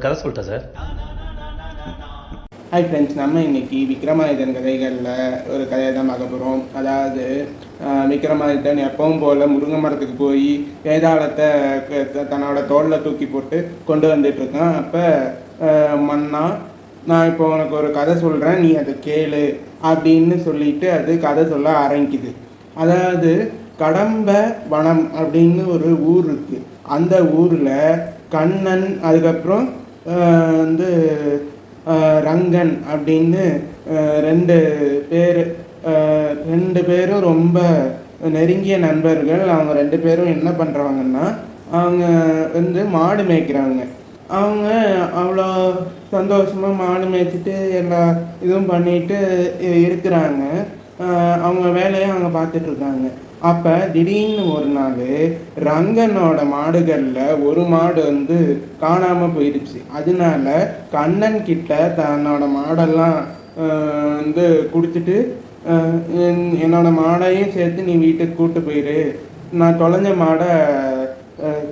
ஒரு கதை சொல்லிட்டேன் சார். ஹாய் ஃப்ரெண்ட்ஸ் நம்ம இன்னைக்கு விக்ரமாதித்தன் கதைகளில் ஒரு கதையை தான் பார்க்க போகிறோம் அதாவது விக்ரமாதித்தன் எப்பவும் போல் முருங்கை மரத்துக்கு போய் வேதாளத்தை க- த- தன்னோட தோளில் தூக்கி போட்டு கொண்டு வந்துட்டு இருக்கான். அப்போ மன்னா நான் இப்போ உனக்கு ஒரு கதை சொல்கிறேன் நீ அதை கேளு அப்படின்னு சொல்லிட்டு அது கதை சொல்ல ஆரம்பிக்குது. அதாவது கடம்ப வனம் அப்படின்னு ஒரு ஊர் இருக்குது அந்த ஊரில் கண்ணன் அதுக்கப்புறம் வந்து ரங்கன் அப்படின்னு ரெண்டு பேர் ரெண்டு பேரும் ரொம்ப நெருங்கிய நண்பர்கள். அவங்க ரெண்டு பேரும் என்ன பண்ணுறாங்கன்னா அவங்க வந்து மாடு மேய்க்கிறாங்க. அவங்க அவ்வளோ சந்தோஷமாக மாடு மேய்ச்சிட்டு எல்லா இதுவும் பண்ணிட்டு இருக்கிறாங்க. அவங்க வேலையை அவங்க பார்த்துட்ருக்காங்க அப்போ திடீர்னு ஒரு நாள் ரங்கனோட மாடுகளில் ஒரு மாடு வந்து காணாமல் போயிடுச்சு. அதனால கண்ணன் கிட்ட தன்னோட மாடெல்லாம் வந்து கொடுத்துட்டு என்- என்னோட மாடையும் சேர்த்து நீ வீட்டுக்கு கூட்டு போயிரு. நான் தொலைஞ்ச மாடை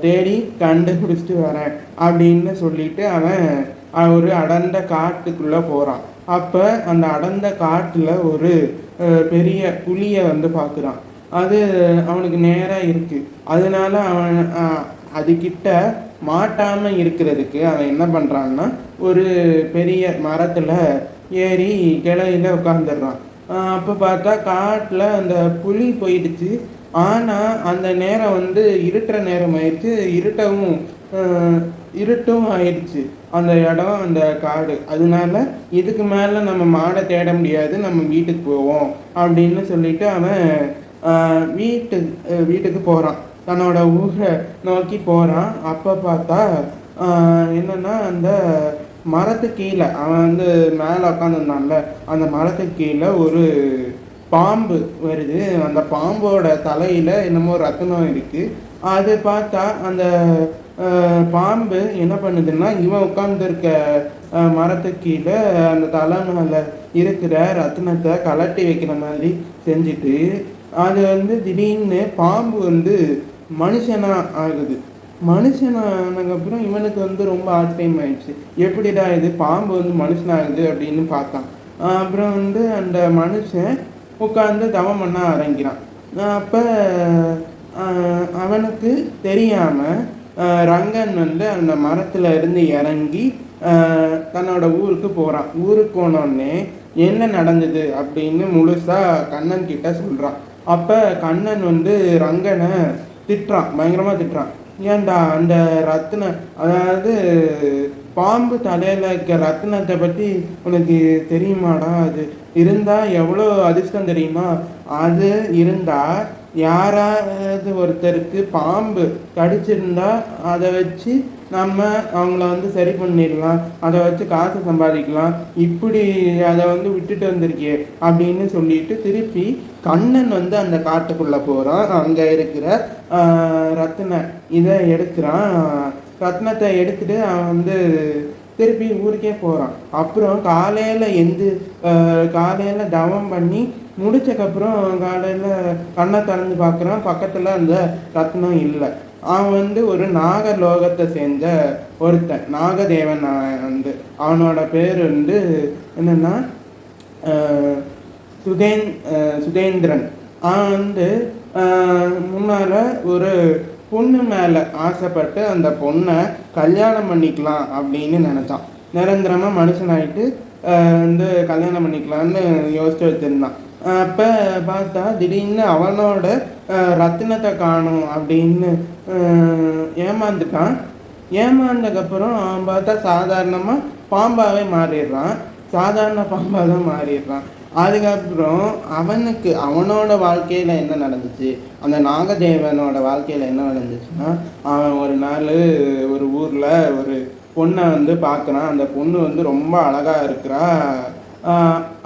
தேடி கண்டுபிடிச்சிட்டு வரேன் அப்படின்னு சொல்லிட்டு அவன் ஒரு அடர்ந்த காட்டுக்குள்ளே போகிறான் அப்போ அந்த அடர்ந்த காட்டில் ஒரு பெரிய புலியை வந்து பார்க்குறான் அது அவனுக்கு நேராக இருக்குது அதனால அவன் அதுக்கிட்ட மாட்டாமல் இருக்கிறதுக்கு அவன் என்ன பண்ணுறான்னா ஒரு பெரிய மரத்தில் ஏறி கிளையில உட்காந்துடுறான் அப்போ பார்த்தா காட்டில் அந்த புலி போயிடுச்சு. ஆனால் அந்த நேரம் வந்து இருட்டுற நேரம் ஆயிடுச்சு. இருட்டவும் இருட்டும் ஆயிடுச்சு. அந்த இடம் அந்த காடு. அதனால இதுக்கு மேலே நம்ம மாடை தேட முடியாது. நம்ம வீட்டுக்கு போவோம் அப்படின்னு சொல்லிட்டு அவன் வீட்டு வீட்டுக்கு போகிறான் தன்னோட ஊரை நோக்கி போகிறான் அப்போ பார்த்தா என்னென்னா அந்த மரத்து கீழே அவன் வந்து மேலே உட்காந்துருந்தான்ல அந்த மரத்துக்கு கீழே ஒரு பாம்பு வருது. அந்த பாம்போட தலையில் என்னமோ ரத்தினம் இருக்குது அது பார்த்தா அந்த பாம்பு என்ன பண்ணுதுன்னா இவன் உட்காந்துருக்க மரத்துக்கு கீழே அந்த தலை மேலே இருக்கிற ரத்தினத்தை கலட்டி வைக்கிற மாதிரி செஞ்சுட்டு அது வந்து திடீர்னு பாம்பு வந்து மனுஷனாக ஆகுது மனுஷனானதுக்கப்புறம் இவனுக்கு வந்து ரொம்ப ஆச்சரியம் ஆயிடுச்சு. எப்படிடா இது பாம்பு வந்து மனுஷனாகுது அப்படின்னு பார்த்தான். அப்புறம் வந்து அந்த மனுஷன் உட்காந்து தவம் பண்ண ஆரம்பிக்கிறான். அப்போ அவனுக்கு தெரியாமல் ரங்கன் வந்து அந்த மரத்தில் இருந்து இறங்கி தன்னோட ஊருக்கு போகிறான் ஊருக்கு போனோடனே என்ன நடந்தது அப்படின்னு முழுசாக கண்ணன் கிட்ட சொல்கிறான் அப்போ கண்ணன் வந்து ரங்கனை திட்டுறான் பயங்கரமாக திட்டுறான். ஏன்டா அந்த ரத்தின அதாவது பாம்பு தலையில் இருக்க ரத்தினத்தை பற்றி உனக்கு தெரியுமாடா அது? இருந்தால் எவ்வளோ அதிர்ஷ்டம் தெரியுமா? அது இருந்தால் யாராவது ஒருத்தருக்கு பாம்பு கடிச்சிருந்தா அதை வச்சு நம்ம அவங்கள வந்து சரி பண்ணிடலாம் அதை வச்சு காசு சம்பாதிக்கலாம் இப்படி அதை வந்து விட்டுட்டு வந்திருக்கே அப்படின்னு சொல்லிட்டு திருப்பி கண்ணன் வந்து அந்த காட்டுக்குள்ளே போகிறான் அங்கே இருக்கிற ரத்ன இதை எடுக்கிறான். ரத்னத்தை எடுத்துட்டு அவன் வந்து திருப்பி ஊருக்கே போகிறான் அப்புறம் காலையில் எந்து காலையில் தவம் பண்ணி முடிச்சக்கப்புறம் காலையில் கண்ணை திறந்து பார்க்குறான். பக்கத்தில் அந்த ரத்னம் இல்லை. அவன் வந்து ஒரு நாகலோகத்தை சேர்ந்த ஒருத்தன் நாகதேவன் வந்து. அவனோட பேர் வந்து என்னன்னா சுதேன் சுதேந்திரன். அவன் வந்து முன்னால் ஒரு பொண்ணு மேலே ஆசைப்பட்டு அந்த பொண்ணை கல்யாணம் பண்ணிக்கலாம் அப்படின்னு நினச்சான். நிரந்தரமாக மனுஷனாயிட்டு வந்து கல்யாணம் பண்ணிக்கலான்னு யோசிச்சு வச்சுருந்தான். அப்போ பார்த்தா திடீர்னு அவனோட ரத்தினத்தை காணும் அப்படின்னு ஏமாந்துட்டான். ஏமாந்ததுக்கப்புறம் அவன் பார்த்தா சாதாரணமாக பாம்பாகவே மாறிடுறான். சாதாரண பாம்பாக தான் மாறிடுறான். அதுக்கப்புறம் அவனுக்கு அவனோட வாழ்க்கையில் என்ன நடந்துச்சு? அந்த நாகதேவனோட வாழ்க்கையில் என்ன நடந்துச்சுன்னா அவன் ஒரு நாள் ஒரு ஊரில் ஒரு பொண்ணை வந்து பார்க்குறான். அந்த பொண்ணு வந்து ரொம்ப அழகாக இருக்கிறா.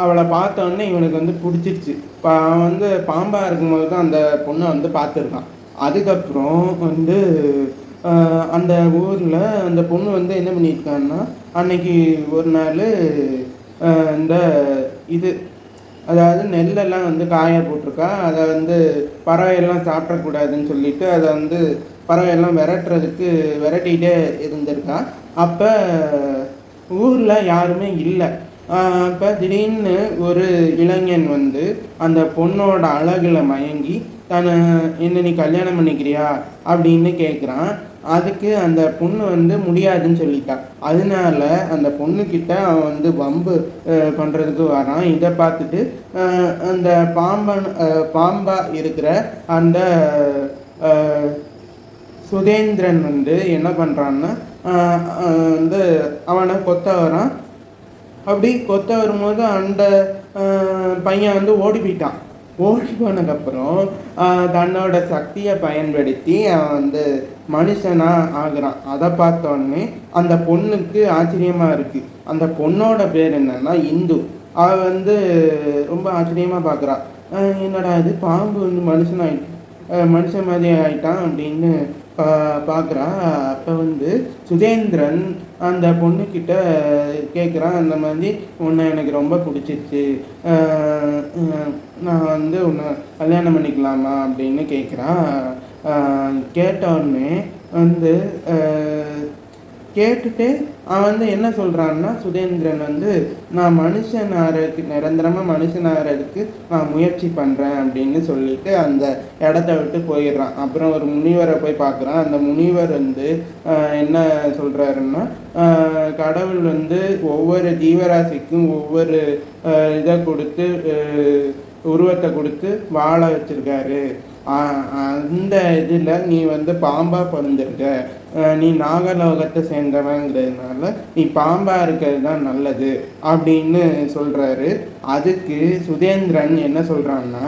அவளை பார்த்தோன்னே இவனுக்கு வந்து பிடிச்சிருச்சு. இப்போ அவன் வந்து பாம்பாக இருக்கும்போது தான் அந்த பொண்ணை வந்து பார்த்துருக்கான். அதுக்கப்புறம் வந்து அந்த ஊரில் அந்த பொண்ணு வந்து என்ன பண்ணியிருக்காங்கன்னா அன்னைக்கு ஒரு நாள் இந்த இது அதாவது நெல்லெல்லாம் வந்து காய போட்டிருக்கா. அதை வந்து பறவையெல்லாம் சாப்பிடக்கூடாதுன்னு சொல்லிட்டு அதை வந்து பறவையெல்லாம் விரட்டுறதுக்கு விரட்டிகிட்டே இருந்திருக்கான் அப்போ ஊரில் யாருமே இல்லை. அப்போ திடீர்னு ஒரு இளைஞன் வந்து அந்த பொண்ணோட அழகில் மயங்கி தன்னை என்ன நீ கல்யாணம் பண்ணிக்கிறியா? அப்படின்னு கேட்குறான் அதுக்கு அந்த பொண்ணு வந்து முடியாதுன்னு சொல்லிட்டான் அதனால அந்த பொண்ணுக்கிட்ட அவன் வந்து வம்பு பண்ணுறதுக்கு வரான். இதை பார்த்துட்டு அந்த பாம்பன் பாம்பாக இருக்கிற அந்த சுதேந்திரன் வந்து என்ன பண்ணுறான்னா வந்து அவனை கொத்த வரான். அப்படி கொத்த வரும்போது அந்த பையன் வந்து ஓடி போயிட்டான். ஓடி போனதுக்கப்புறம் தன்னோட சக்தியை பயன்படுத்தி அவன் வந்து மனுஷனாக ஆகுறான். அதை பார்த்தோன்னே அந்த பொண்ணுக்கு ஆச்சரியமாக இருக்குது அந்த பொண்ணோட பேர் என்னன்னா இந்து. அவள் வந்து ரொம்ப ஆச்சரியமாக பார்க்குறா என்னடா இது? பாம்பு வந்து மனுஷன் அஹ் மனுஷன் மாதிரி ஆயிட்டான் அப்படின்னு பா பார்க்குறா அப்போ வந்து சுதேந்திரன் அந்த பொண்ணுக்கிட்ட கேட்குறான் அந்த மாதிரி உன்னை எனக்கு ரொம்ப பிடிச்சிருச்சு. நான் வந்து உன்னை கல்யாணம் பண்ணிக்கலாமா அப்படின்னு கேட்குறான் கேட்டோடனே வந்து கேட்டுட்டு அவன் வந்து என்ன சொல்கிறான்னா சுதேந்திரன் வந்து நான் மனுஷன் ஆகிறதுக்கு நிரந்தரமாக மனுஷன் ஆகிறதுக்கு நான் முயற்சி பண்ணுறேன் அப்படின்னு சொல்லிட்டு அந்த இடத்த விட்டு போயிடுறான். அப்புறம் ஒரு முனிவரை போய் பார்க்குறான். அந்த முனிவர் வந்து என்ன சொல்கிறாருன்னா கடவுள் வந்து ஒவ்வொரு ஜீவராசிக்கும் ஒவ்வொரு இதை கொடுத்து உருவத்தை கொடுத்து வாழ வச்சுருக்காரு. அந்த இதில் நீ வந்து பாம்பாக பிறந்திருக்க. நீ நாகலோகத்தை சேர்ந்தவங்கிறதுனால நீ பாம்பாக இருக்கிறது தான் நல்லது அப்படின்னு சொல்கிறாரு அதுக்கு சுதேந்திரன் என்ன சொல்கிறான்னா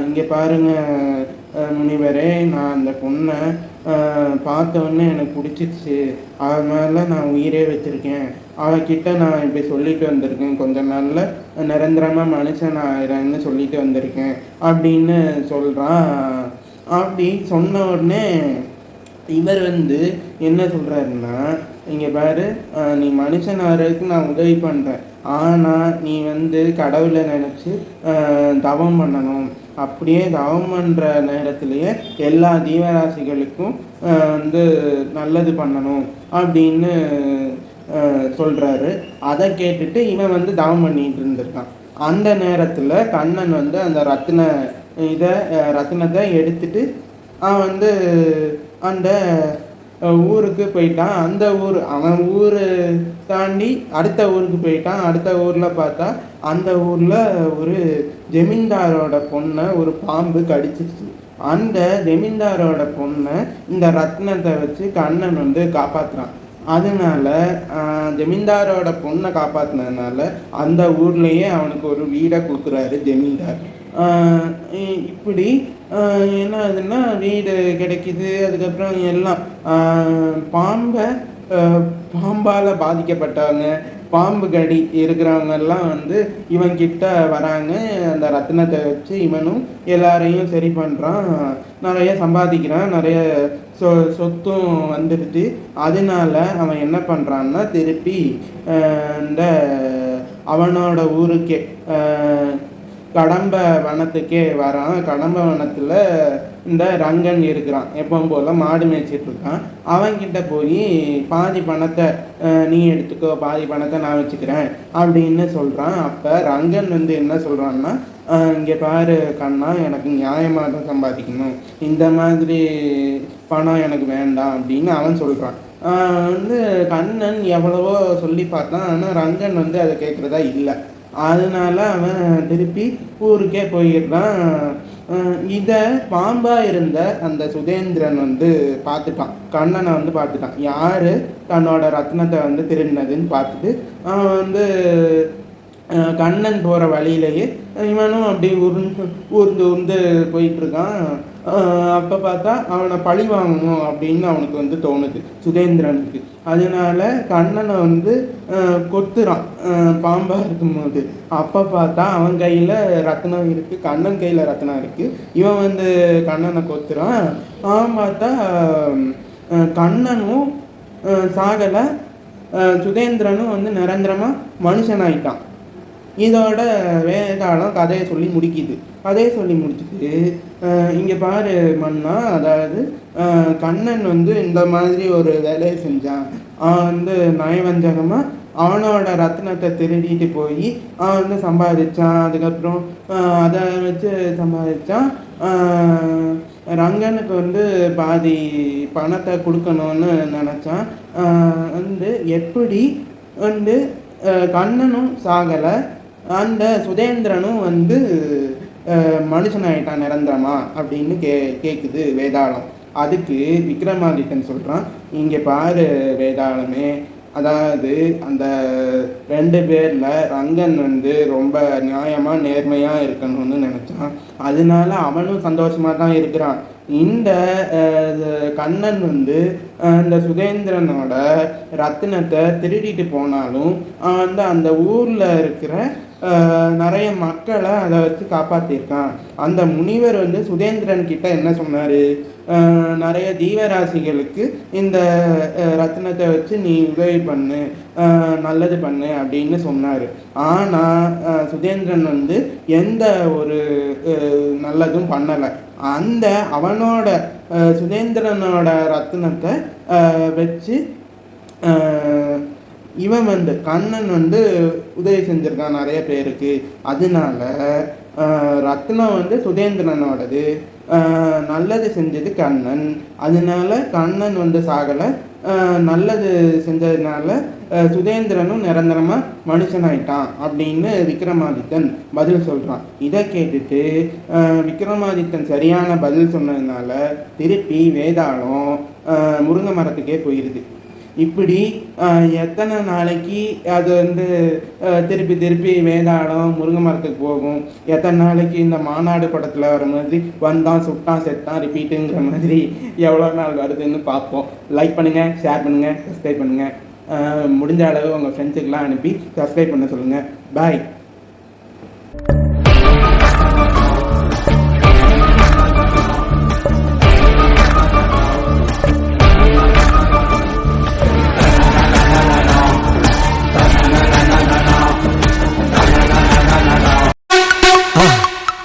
இங்கே பாருங்கள் முனிவரே நான் அந்த பொண்ணை ஆஹ் பார்த்த உடனே எனக்கு பிடிச்சிருச்சு. அது மேலே நான் உயிரே வச்சுருக்கேன். அவகிட்ட நான் இப்படி சொல்லிட்டு வந்திருக்கேன். கொஞ்ச நாளில் நிரந்தரமாக மனுஷன் ஆகிறேன்னு சொல்லிட்டு வந்திருக்கேன். அப்படின்னு சொல்கிறான் அப்படி சொன்ன உடனே இவர் வந்து என்ன சொல்கிறாருன்னா இங்கே பாரு நீ மனுஷன் ஆகிறதுக்கு நான் உதவி பண்ணுறேன் ஆனால் நீ வந்து கடவுளை நினச்சி தவம் பண்ணணும். அப்படியே தவம் பண்ணுற நேரத்திலேயே எல்லா ஜீவராசிகளுக்கும் வந்து நல்லது பண்ணணும் அப்படின்னு சொல்கிறாரு அதை கேட்டுட்டு இவன் வந்து தவம் பண்ணிட்டு இருந்திருக்கான். அந்த நேரத்தில் கண்ணன் வந்து அந்த ரத்தின இதை ரத்னத்தை ரத்தினத்தை எடுத்துட்டு அவன் வந்து அந்த ஊருக்கு போயிட்டான். அந்த ஊர் அவன் ஊர் தாண்டி அடுத்த ஊருக்கு போயிட்டான். அடுத்த ஊரில் பார்த்தா அந்த ஊரில் ஒரு ஜமீன்தாரோட பொண்ணை ஒரு பாம்பு கடிச்சிருச்சு. அந்த ஜமீன்தாரோட பொண்ணை இந்த ரத்னத்தை வச்சு கண்ணன் வந்து காப்பாற்றுறான் அதனால் ஜமீன்தாரோட பொண்ணை காப்பாற்றினதுனால அந்த ஊர்லேயே அவனுக்கு ஒரு வீடை கொடுக்குறாரு ஜமீன்தார். இப்படி என்ன ஆகுதுன்னா வீடு கிடைக்குது அதுக்கப்புறம் எல்லாம் பாம்பை பாம்பால் பாதிக்கப்பட்டவங்க பாம்பு கடி இருக்கிறவங்கெல்லாம் வந்து இவன்கிட்ட வராங்க. அந்த ரத்தினத்தை வச்சு இவனும் எல்லாரையும் சரி பண்ணுறான் நிறைய சம்பாதிக்கிறான் நிறைய சொ சொத்தும் வந்துடுது அதனால அவன் என்ன பண்ணுறான்னா திருப்பி இந்த அவனோட ஊருக்கே கடம்ப வனத்துக்கே வரான். கடம்ப வனத்தில் இந்த ரங்கன் இருக்கிறான். எப்பவும் போல் மாடு மேய்ச்சிட்டு இருக்கான். அவன்கிட்ட போய் பாதி பணத்தை நீ எடுத்துக்கோ பாதி பணத்தை நான் வச்சுக்கிறேன் அப்படின்னு சொல்கிறான் அப்போ ரங்கன் வந்து என்ன சொல்கிறான்னா இங்கே பாரு கண்ணா எனக்கு நியாயமாக தான் சம்பாதிக்கணும். இந்த மாதிரி பணம் எனக்கு வேண்டாம் அப்படின்னு அவன் சொல்கிறான் வந்து கண்ணன் எவ்வளவோ சொல்லி பார்த்தான். ஆனால் ரங்கன் வந்து அதை கேட்குறதா இல்லை. அதனால அவன் திருப்பி ஊருக்கே போயிடுறான். இதை பாம்பாக இருந்த அந்த சுதேந்திரன் வந்து பார்த்துட்டான். கண்ணனை வந்து பார்த்துட்டான். யார் தன்னோட ரத்னத்தை வந்து திருடினதுன்னு பார்த்துட்டு அவன் வந்து கண்ணன் போகிற வழியிலேயே இவனும் அப்படி உருந்து ஊர்ந்து உருந்து போயிட்டுருக்கான். அப்போ பார்த்தா அவனை பழி வாங்கணும் அப்படின்னு அவனுக்கு வந்து தோணுது சுதேந்திரனுக்கு. அதனால கண்ணனை வந்து கொத்துறான் பாம்பாக இருக்கும்போது. அப்போ பார்த்தா அவன் கையில் ரத்னம் இருக்குது கண்ணன் கையில் ரத்னம் இருக்குது இவன் வந்து கண்ணனை கொத்துறான். அவன் பார்த்தா கண்ணனும் சாகலை சுதேந்திரனும் வந்து நிரந்தரமாக மனுஷனாயிட்டான். இதோட வேதாளம் கதையை சொல்லி முடிக்குது. கதையை சொல்லி முடிச்சுட்டு இங்கே பாரு மன்னா அதாவது கண்ணன் வந்து இந்த மாதிரி ஒரு வேலையை செஞ்சான். அவன் வந்து நயவஞ்சகமாக அவனோட ரத்னத்தை திருடிட்டு போய் அவன் வந்து சம்பாதிச்சான். அதுக்கப்புறம் அதை வச்சு சம்பாதிச்சான். ரங்கனுக்கு வந்து பாதி பணத்தை கொடுக்கணும்னு நினச்சான். வந்து எப்படி வந்து கண்ணனும் சாகலை. அந்த சுதேந்திரனும் வந்து மனுஷனாயிட்டான் நிரந்தரமா அப்படின்னு கே கேட்குது வேதாளம். அதுக்கு விக்ரமாதித்தன் சொல்கிறான் இங்கே பாரு வேதாளமே அதாவது அந்த ரெண்டு பேரில் ரங்கன் வந்து ரொம்ப நியாயமாக நேர்மையாக இருக்கணும்னு நினச்சான். அதனால அவனும் சந்தோஷமாக தான் இருக்கிறான். இந்த கண்ணன் வந்து அந்த சுதேந்திரனோட ரத்தினத்தை திருடிட்டு போனாலும் வந்து அந்த ஊரில் இருக்கிற நிறைய மக்களை அதை வச்சு காப்பாற்றிருக்கான் அந்த முனிவர் வந்து சுதேந்திரன் கிட்ட என்ன சொன்னார்? நிறைய ஜீவராசிகளுக்கு இந்த ரத்னத்தை ரத்தினத்தை வச்சு நீ உதவி பண்ணு நல்லது பண்ணு அப்படின்னு சொன்னார். ஆனால் சுதேந்திரன் வந்து எந்த ஒரு நல்லதும் பண்ணலை. அந்த அவனோட சுதேந்திரனோட ரத்தினத்தை வச்சு இவன் வந்து கண்ணன் வந்து உதவி செஞ்சுருக்கான் நிறைய பேருக்கு. அதனால ரத்னம் வந்து சுதேந்திரனோடது நல்லது செஞ்சது கண்ணன். அதனால கண்ணன் வந்து சாகலை. நல்லது செஞ்சதுனால சுதேந்திரனும் நிரந்தரமாக மனுஷனாயிட்டான் அப்படின்னு விக்ரமாதித்தன் பதில் சொல்கிறான் இதை கேட்டுட்டு விக்ரமாதித்தன் சரியான பதில் சொன்னதுனால திருப்பி வேதாளம் முருங்கை மரத்துக்கே போயிடுது இப்படி எத்தனை நாளைக்கு அது வந்து திருப்பி திருப்பி வேதாளம் முருங்கை மரத்துக்கு போகும்? எத்தனை நாளைக்கு இந்த மாநாடு படத்தில் வர மாதிரி வந்தான் சுட்டான் செத்தான் ரிப்பீட்டுங்கிற மாதிரி எவ்வளோ நாள் வருதுன்னு பார்ப்போம். லைக் பண்ணுங்கள் ஷேர் பண்ணுங்கள் சப்ஸ்கிரைப் பண்ணுங்கள் முடிஞ்ச அளவு உங்கள் ஃப்ரெண்ட்ஸுக்கெலாம் அனுப்பி சப்ஸ்கிரைப் பண்ண சொல்லுங்கள் பாய்